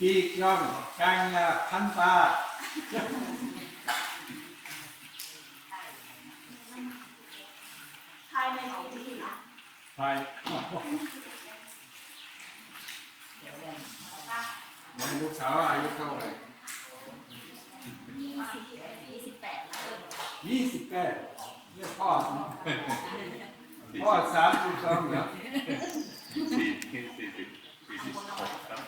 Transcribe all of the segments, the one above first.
กีกย่องกลางพันปลาภายในปีนี้ค่ะไปลูกสาวอายุเท่าไหร่ยี่สิบแปดยี่สิบแปดเรียพ่อพ่อสามสิบสองเหรอ สี่สี่สิบสี่สิบหกครับ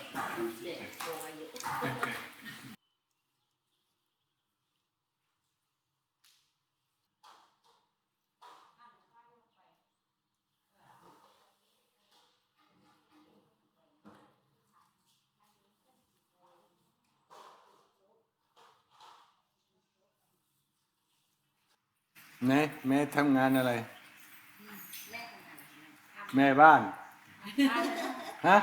แม่แม่ทำงานอะไร แม่บ้านฮะ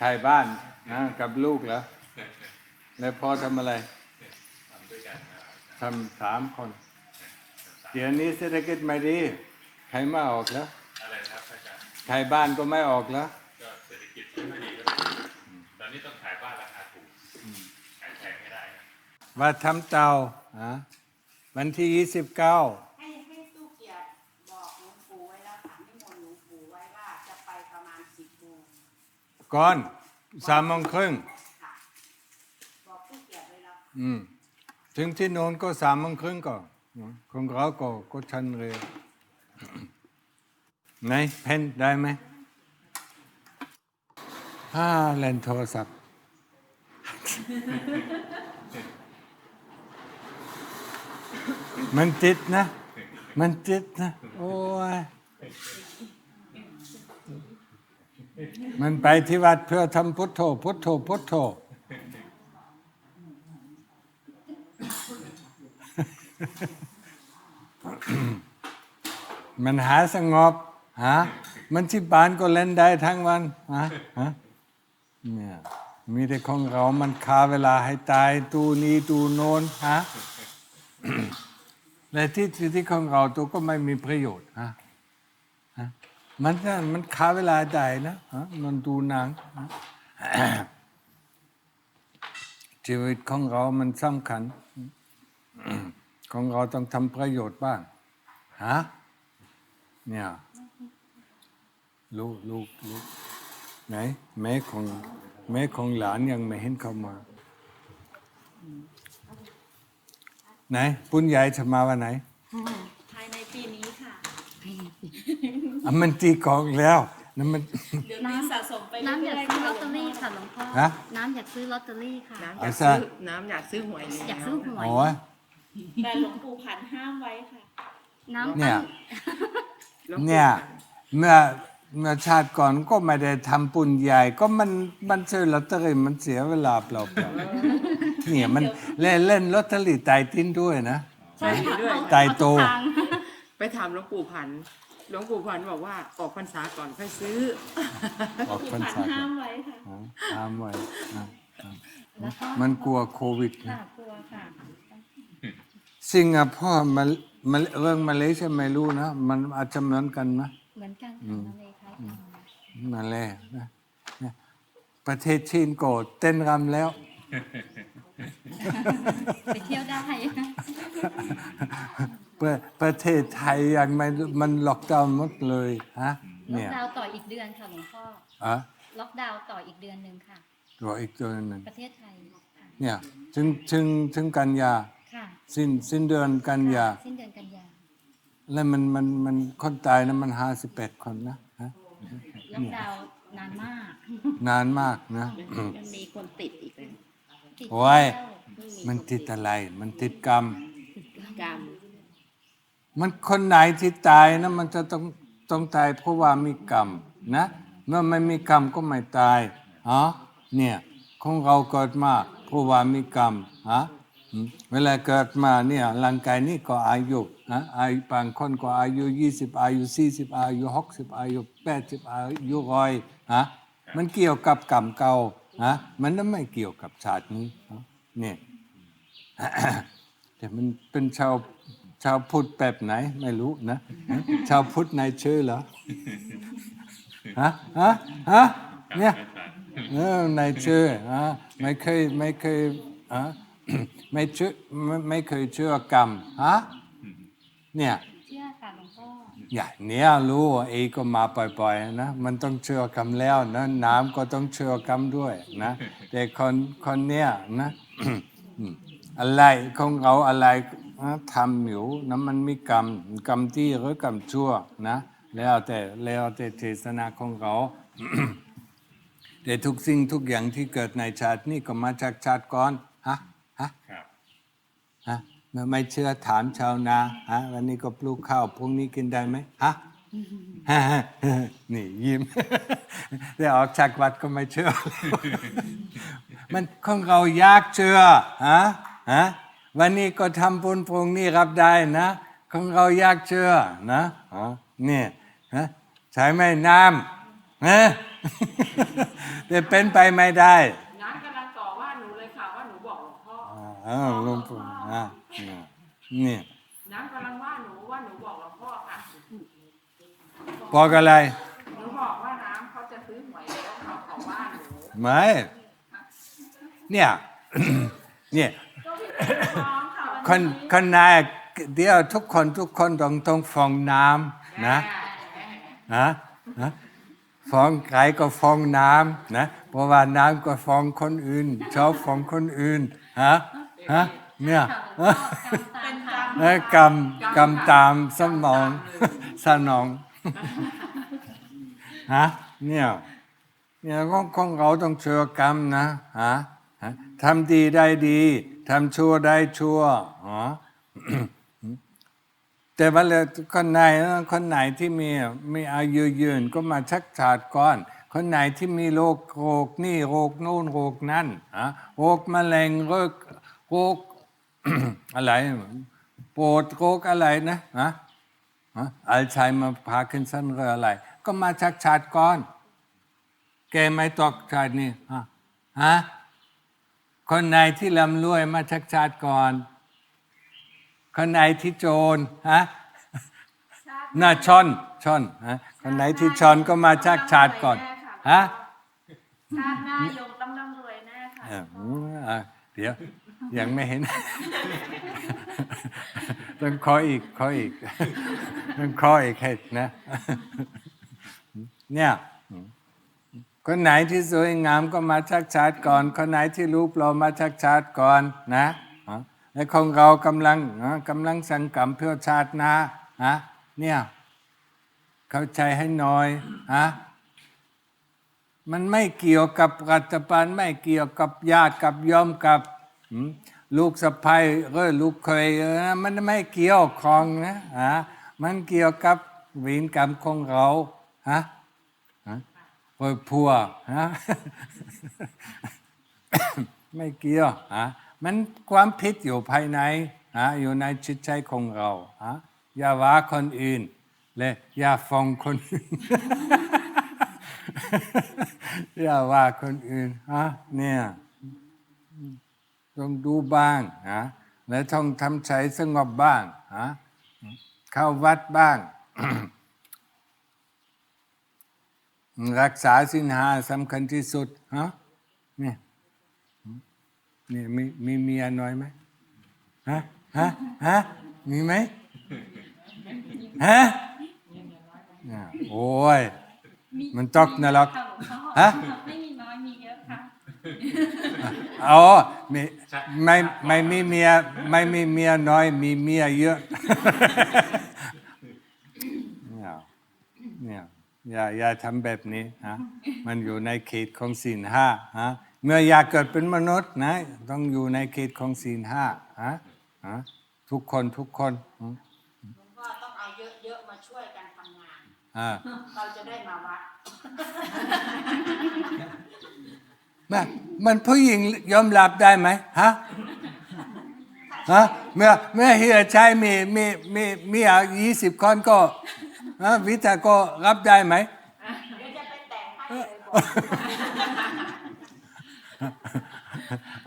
ขายบ้านนะกับลูกเหรอแล้วพ่อทำอะไรทำด้วยกันนะครับทำสามคน เดี๋ยวนี้เศรษฐกิจไม่ดีใครไม่ออกแล้วอะไรนะครับอาจารย์ขายบ้านก็ไม่ออกแล้วก็เศรษฐกิจไม่ค่อยดีก็ตอนนี้ต้องขายบ้านราคาถูกขายแพงไม่ได้นะว่าทำเตาฮะวันที่ยี่สิบเก้า ก่อนสามโมงครึ่งค่ะบอกตู้เกียรติไว้แล้วอืมถึงที่โน้นก็สามโมงครึ่งก่อนของเราก็ก็ชันเร็วไหนเพนได้ไหมฮ่าเล่นโทรศัพท์ มันติดนะ มันติดนะ โอ้ย มันไปที่วัดเพื่อทำพุทโธ พุทโธ พุทโธ มันหาสงบฮะมันที่บ้านก็เล่นได้ทั้งวันฮะฮะเนี่ยมีแต่ของเรา มันคาเวลาให้ตายตูนี้ตูโน้นฮะและที่ที่ที่ของเราตัวก็ไม่มีประโยชน์ฮะ มันจะมันคาเวลาได้นะฮะมันดูหนังฮะชีวิตของเรามันสำคัญ ของเราต้องทำประโยชน์บ้างฮะเนี่ยลูกลูกลูกไหนแม่ของแม่ของหลานยังไม่เห็นเข้ามา ไหนปุ้นใหญ่จะมาวันไหนภายในปีนี้ค่ะ อะมันตีกลองแล้วนั่นมัน เดี๋ยวนี้สะสมไปน้ำอเรื่ยากอยๆซื้อค่ะลอตเตอรี่ค่ะหลวงพ่อ ฮะ น้ำอยากซื้อลอตเตอรี่ค่ะ น้ำอไอ้ยากซ่าซื้อน้ำอยากซื้อหวยแล้วอยากซื้อหวย โอ้ย แต่หลวงปู่ผันห้ามไว้ค่ะ น้ำเนี่ยหลวงปู่เนี่ย เมื่อเมื่อชาติก่อนก็ไม่ได้ทำปุญใหญ่ ก็มันมันซื้อลอตเตอรี่มันเสียเวลาเปล่าๆเนี่ยมันเล่นเล่นลอตเตอรี่ไตายติ้นด้วยนะ ใช่ด้วยไตายโตทางไปถามหลวงปู่พันธุ์ หลวงปู่พันธุ์บอกว่าออกพรรษาก่อนค่อยซื้อ ออกปู่พรรผันษาห้ามไว้ค่ะห้ามไว้อะแล้วก็มันกลัวโควิดค่ะนะกลัวค่ะสิงคโปร์มามาเรื่องมาเลเซียไม่รู้นะ มันอาจจะเหมือนกันนะเหมือนกันค่ะมาเลยคล้ายกันมาเลยนะเนี่ยประเทศจีนก็เต้นรำแล้ว ไปเที่ยวได้ ประประเทศไทยยังไม่มันล็อกดาวน์หมดเลยฮะล็อเนี่กยดาวน์ต่ออีกเดือนค่ะหลวงพ่อ อะล็อกดาวน์ต่ออีกเดือนหนึ่งค่ะตัวอีกตัวหนึ่งประเทศไทยค่ะเนี่ยถึงถึงถึงกันยาค่ะสิ้นสิ้นเดือนกันยา สิ้นเดือนกันยาแล้วมันมันมันคนตายนะมันห้าสิบแปดคนนะฮะล็อกดาวน์นานมากนานมากนะอืมยังมีคนติดอีกเลยติดโอ้ยแล้วมันติดอะไร มันติดกรรม กรรม มันคนไหนที่ตายนะมันจะต้องต้องตายเพราะว่ามีกรรมนะเมื่อไม่มีกรรมก็ไม่ตายฮะเนี่ยของเราเกิดมาเพราะว่ามีกรรมฮะอืมเวลาเกิดมาเนี่ยร่างกายนี่ก็อายุนะอายุบางคนก็อายุยี่สิบอายุสี่สิบอายุหกสิบอายุแปดสิบอายุร้อยฮะมันเกี่ยวกับกรรมเก่าฮะมันไม่เกี่ยวกับชาตินี้เนี่ยแต่มันเป็นชาว ชาวพุทธแบบไหน ไม่รู้นะ ชาวพุทธนายชื่อเหรอฮะฮะฮะเนี่ยเออในชื่ออะไม่เคยไม่เคยอะไม่เชื่อไม่ไม่เคยเชื่อกรรมฮะเนี่ยเชื่อค่ะหลวงพ่ออย่างเนี้ยรู้ว่าเอก็มาบ่อยๆนะมันต้องเชื่อกรรมแล้วนะน้ำก็ต้องเชื่อกรรมด้วยนะแต่คนคนเนี้ยนะอะไรของเราอะไร นะทำอยู่นะมันมีกรรมกรรมดีหรือกรรมชั่วนะแล้วแต่แล้วแต่เจตนาของเราแต่ทุกสิ่งทุกอย่างที่เกิดในชาตินี้ก็มาจากชาติก่อนฮะฮะครับฮะไม่ไม่เชื่อถามชาวนาฮะวันนี้ก็ปลูกข้าวพรุ่งนี้กินได้ไหมฮะนี่ยิ้มแต่ออกจากวัดก็ไม่เชื่อ มันของเรายากเชื่อฮะฮะ วันนี้ก็ทำบุญพรุ่งนี้รับได้นะ ของเรายากเชื่อนะอ๋อเนี่ยฮะใช้ไหมน้ำฮะแต่เป็นไปไม่ได้น้ำกำลังต่อว่าหนูเลยค่ะว่าหนูบอกหลวงพ่ออ่าหลวงปู่อ่าเนี่ยน้ำกำลังว่าหนูว่าหนูบอกหลวงพ่อค่ะบอกอะไรหนูบอกว่าน้ำเขาจะซื้อหวยแล้วเขาเขาว่าหนูไม่เนี่ยเนี่ยก็พี่เป็นน้อง ค่ะควันนนี้คนนายเดี๋ยวทุกคนทุกคนต้องต้องฟองน้ำนะนะนะฟองใครก็ฟองน้ำนะเพราะว่าน้ำก็ฟองคนอื่น ชอบฟองคนอื่นฮะฮะเนี่ยเป็นตามเอ้ยกรรมกรรมตามสมองสนองฮะเนี่ยเนี่ยของของเราต้องเชื่อกรรมนะฮะฮะทำดีได้ดี ทำชั่วได้ชั่วฮะแต่ว่าเลยคนไหนคนไหนที่มีมีอายุยืนก็มาชักชาติก่อน คนไหนที่มีโรคโรคนี่โรคนู่นโรคนั่นฮะโรคมะเร็งโรคโรคอะไรปวดโรคอะไรนะฮะอัลไซเมอร์พาร์กินสันหรืออะไร ก็มาชักชาติก่อน แกไม่ตกชาตินี่ฮะฮะ คนไหนที่ร่ำรวยมาชักชาติก่อน คนไหนที่โจรฮะน่าชอนชอนฮะคนไหนที่ชอนก็มาชักชาติก่อนฮะชาติหน้ายงต้องร่ำรวยแน่ค่ะเอออะเดี๋ยวยังไม่เห็น ต้องขออีกขออีกต้องขออีกให้นะเนี่ย คนไหนที่สวยงามก็มาชักชาติก่อน คนไหนที่รูปหล่อมาชักชาติก่อนนะฮะและของเรากำลังนะกำลังสังกรรมเพื่อชาตินะฮะเนี่ยเข้าใจให้หน่อยฮะมันไม่เกี่ยวกับรัฐบาลไม่เกี่ยวกับญาติกับยอมกับลูกสะใภ้หรือลูกเคยเออมันไม่เกี่ยวของนะฮะมันเกี่ยวกับวินกรรมของเราฮะฮะ พัวฮะไม่เกี่ยวฮะมันความผิดอยู่ภายในฮะอยู่ในจิตใจของเราฮะอย่าว่าคนอื่น และอย่าฟ้องคนอื่น อย่าว่าคนอื่นฮะเนี่ยต้องดูบ้างนะและต้องทำใจสงบบ้างฮะเข้าวัดบ้าง รักษาสินหาสำคัญที่สุดฮะเนี่ยนี่มีมีเมียน้อยไหมฮะฮะฮะมีไหมฮะเนี่ยโอ้ย มันตกนรกค่ะหลวงพ่อฮะไม่มีน้อยมีเยอะค่ะอ๋อมีไม่ไม่มีเมียไม่มีเมียน้อยมีเมียเยอะ เนี่ยเนี่ย อย่าอย่าทำแบบนี้ฮะมันอยู่ในเขตของศีลห้าฮะเมื่ออยากเกิดเป็นมนุษย์นะ ต้องอยู่ในเขตของศีลห้าฮะฮะทุกคนทุกคนอืมหลวงพ่อต้องเอาเยอะๆมาช่วยกันทำงานอ่าเราจะได้มาวัดมันมันผู้หญิงยอมรับได้ไหมฮะฮะเมื่อเมื่อเฮียใช้มีมีมีมีอะยี่สิบคนก็ฮะ วิทาก็รับได้ไหมเดี๋ยวจะไปแต่งให้เลยบ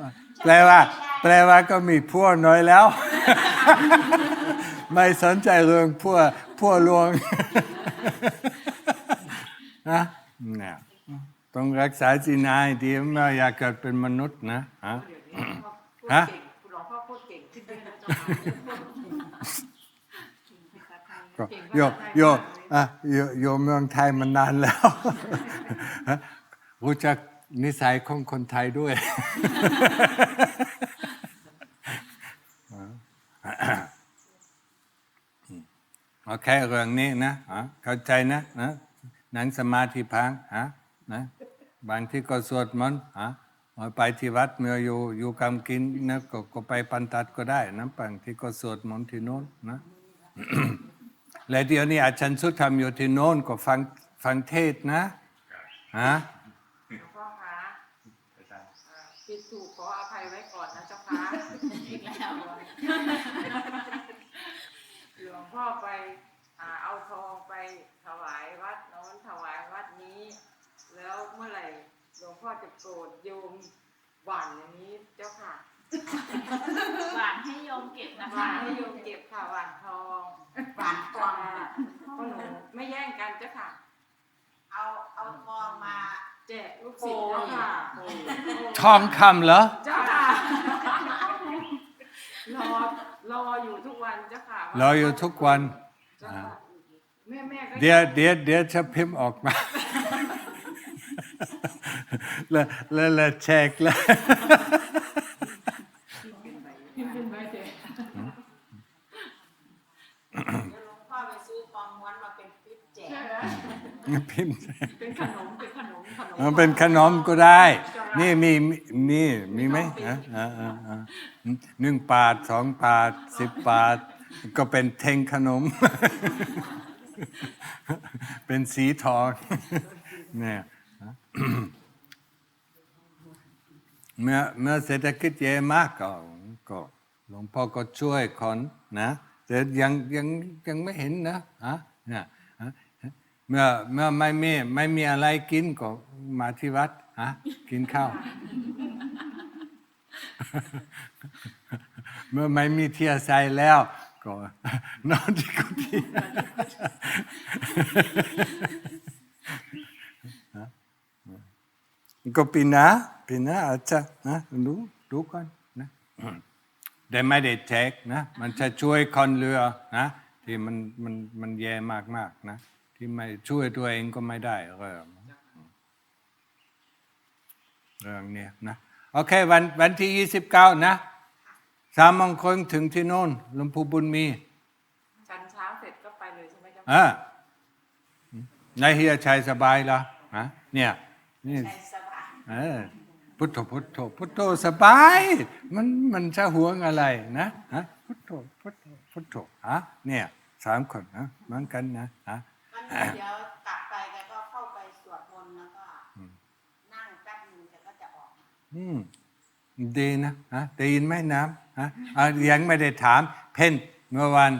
อกแปลว่า แปลว่าก็มีพวกน้อยแล้ว ไม่สนใจเรื่องพัวพัวลวงนะเนี่ยต้องรักษาจีนายดีไม่อยากเกิดเป็นมนุษย์นะฮะเดี๋ยวนี้หลวงพ่อพูดฮะเก่งหลวงพ่อพูดเก่งขึ้นด้วยนะเจ้าค่ะก็ โยโยอะโยโยเมืองไทยมานนานแล้วฮะรู้จักนิสัยของคนไทยด้วยโอเคเรื่องนี้นะเข้าใจนะนะนั่งสมาธิพังฮะนะบางที่ก็สวดมนต์ฮะไปที่วัดเมื่ออยู่อยู่กำกินนะก็ก็ไปปันตัดก็ได้นะบางที่ก็สวดมนต์ที่โน้นนะ และเดี๋ยวนี้อาจารย์สุธรรมอยู่ที่โน้นก็ฟังฟังเทศน์นะฮะหลวงพ่อคะอาจารย์อ่าผิดถูกขออภัยไว้ก่อนนะเจ้าค่ะอีกแล้วหลวงพ่อไปอ่าเอาทองไปถวายวัดโน้นถวายวัดนี้ แล้วเมื่อไหร่หลวงพ่อจะโปรดโยมหวานอย่างนี้เจ้าค่ะ หวานให้โยมเก็บนะหวาคะนให้โยมเก็บค่ะหวานทองหวานทองพ่อหนูไม่แย่งกันเจ้าค่ะ เอาเอาทองมาแจกลูกศิษย์เจ้าค่ะทองคำเหรอ เจ้าค่ะรอรออยู่ทุกวันเจ้าค่ะรออยู่ทุกวัน เจ้าค่ะแม่แม่ก็เดี๋ยวเดี๋ยวเดี๋ยวจะพิมพ์ออกมา แล้วแล้วแล้วแชกแล้ว พิมพ์เป็นใบเด็ เดี๋ยวหลวงพ่อไปซื้อทองม้วนมาเป็นฟิปแจก พิมพ์เป็นขนมเป็นขนมขนมมันเป็นขนมก็ได้ นี่มีมีนี่มีไหมอะอะอะอะหนึ่งบาทสองบาทสิบบาทก็เป็นเทงขนม เป็นสีทองเนี่ยเมื่อเมื่อเศรษฐกิจแย่มากก็ก็หลวงพ่อก็ช่วยคนนะแต่ยังยังยังไม่เห็นนะฮะเนี่ยฮะ เมื่อเมื่อไม่มีไม่มีอะไรกินก็มาที่วัดฮะกินข้าว เมื่อไม่มีเที่ยวใส่แล้ว ก็นอนที่กุฏิก็ปีหนาปีหนาอาจจะนะดูดูก่อนนะแต่ไม่ได้แจกนะ มันจะช่วยคนเรือนะ ที่มันมันมันแย่มากๆนะ ที่ไม่ช่วยตัวเองก็ไม่ได้เรื่องเรื่องเนี้ยนะโอเควันวันที่ยี่สิบเก้านะสามโมงครึ่งถึงที่โน่นหลวงปู่บุญมีฉันเช้าเสร็จก็ไปเลยใช่ไหมเจ้าค่ะอ่านายเฮียชัยสบายเหรอฮะเนี่ยนี่ในสบายเออพุทโธพุทโธพุทโธสบาย มันมันจะห่วงอะไรนะฮะพุทโธพุทโธพุทโธฮะเนี่ยสามคนนะเหมือนกันนะฮะวันนี้ เดี๋ยวกลับไปแกก็เข้าไปสวดมนต์แล้วก็ นั่งแป๊บนึงแกก็จะออกมาอืมดีนะฮะได้ยินไหมน้ำฮะอะยังไม่ได้ถาม เพ่นเมื่อวัน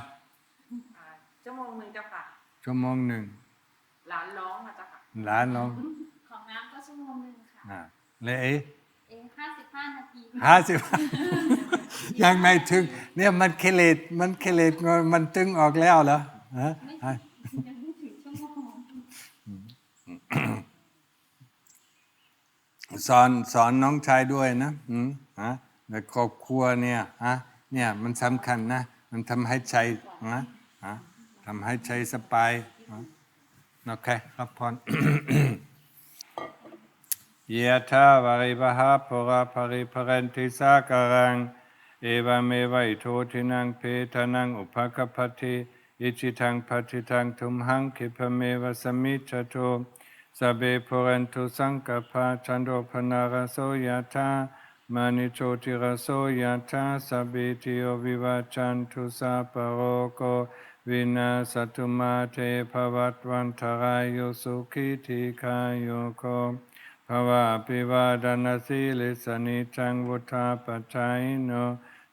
อ่าชั่วโมงหนึ่งเจ้าค่ะชั่วโมงหนึ่งหลานร้องนะเจ้าค่ะหลานเราของน้ำก็ชั่วโมงหนึ่งค่ะอะเลยเอ๊ะเองห้าสิบห้านาทีห้าสิบยังไม่ถึง เนี่ยมันเคเลตมันเคเลตมันตึงออกแล้วเหรอฮะ ไม่ ฮะ ยังไม่ถึงชั่วโมง สอนสอนน้องชายด้วยนะอืมฮะในครอบครัวเนี่ยฮะเนี่ยมันสำคัญนะ มันทำให้ใจนะฮะทำให้ใจสบายโอเค รับพรยะถาวาริวหาภราภริภเรนติสาการัง เอวเมวัยโททินังเพทนังอุปกปปติอิจิตังปฏิตังทุมหังคิปะเมวสมมิจโต สเบปุเรนตุสังกปาจันโดพนารโสยธามานิโชติรโสยธาสเบติโยวิวาจันตุสาปโรโกวินาสตุมาเทภวัตวันทรายโยสุขิธิคายโยโกภวะปิวาดานสีลิสนิจังวุธาปัจจายโน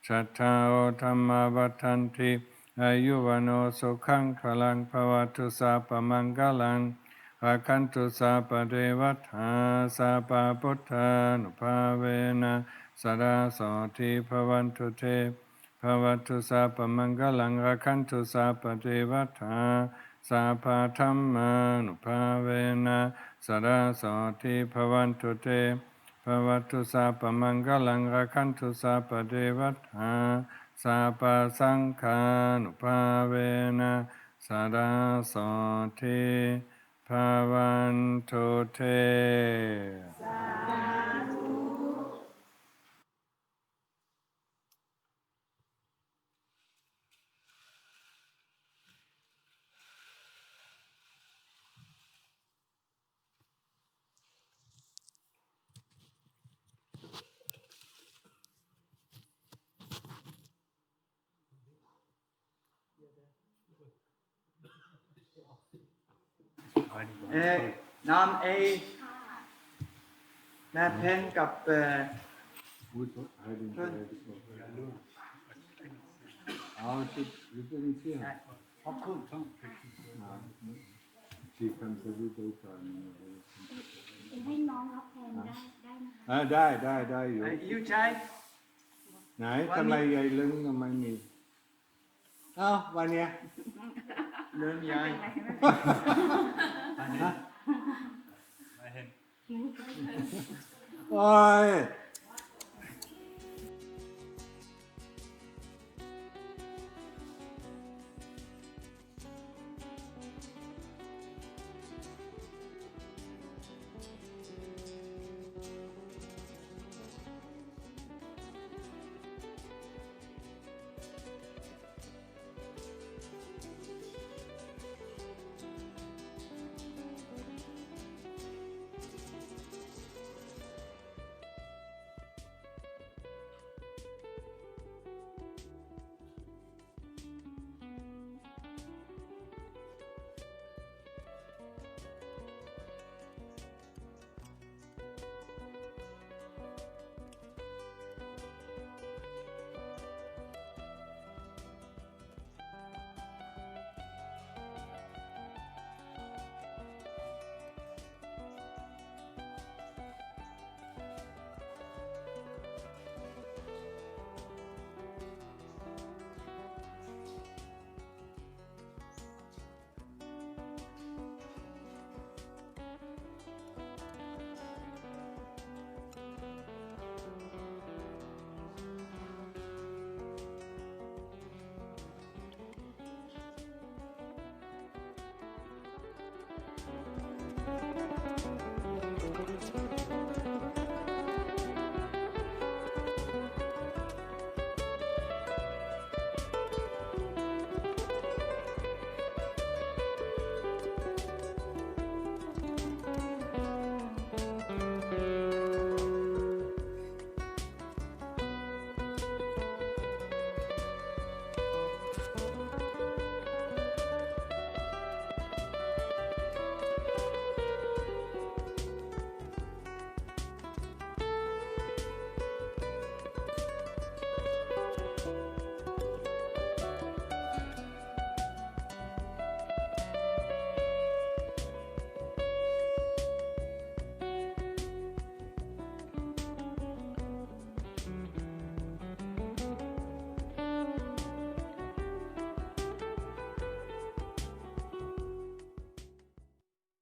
ชัทธาโอธรรมาวัฏันติอายุวโนสุขังพลังภวตุสาปมังกลัง อาคันตุสาปเดวัฏาสาปพุทธานุภาเวนะสดาโสทิภวันตุเทภวัตุสัพพมังคลังรักขันตุสัพพเทวตาสัพพธรรมานุภาเวนะสดาสอทิภวันตุเตภวัตุสัพพมังคลังรักขันตุสัพพเทวตาสัพพสังฆานุภาเวนะสดาสอทิ ภวันตุเต เอ่อน้ำเอแม่เพนกับเอ่อ Out you didn't see her. ขอบคุณ She comes every day for me. ให้น้องรับแทนได้ได้นะคะอ่าได้ได้ได้อยู่เอ่อยูใจไหนทำไมยายลึงทำไมมี เอ้าวันเนี้ยเริ่มยายโอ้ย podcast.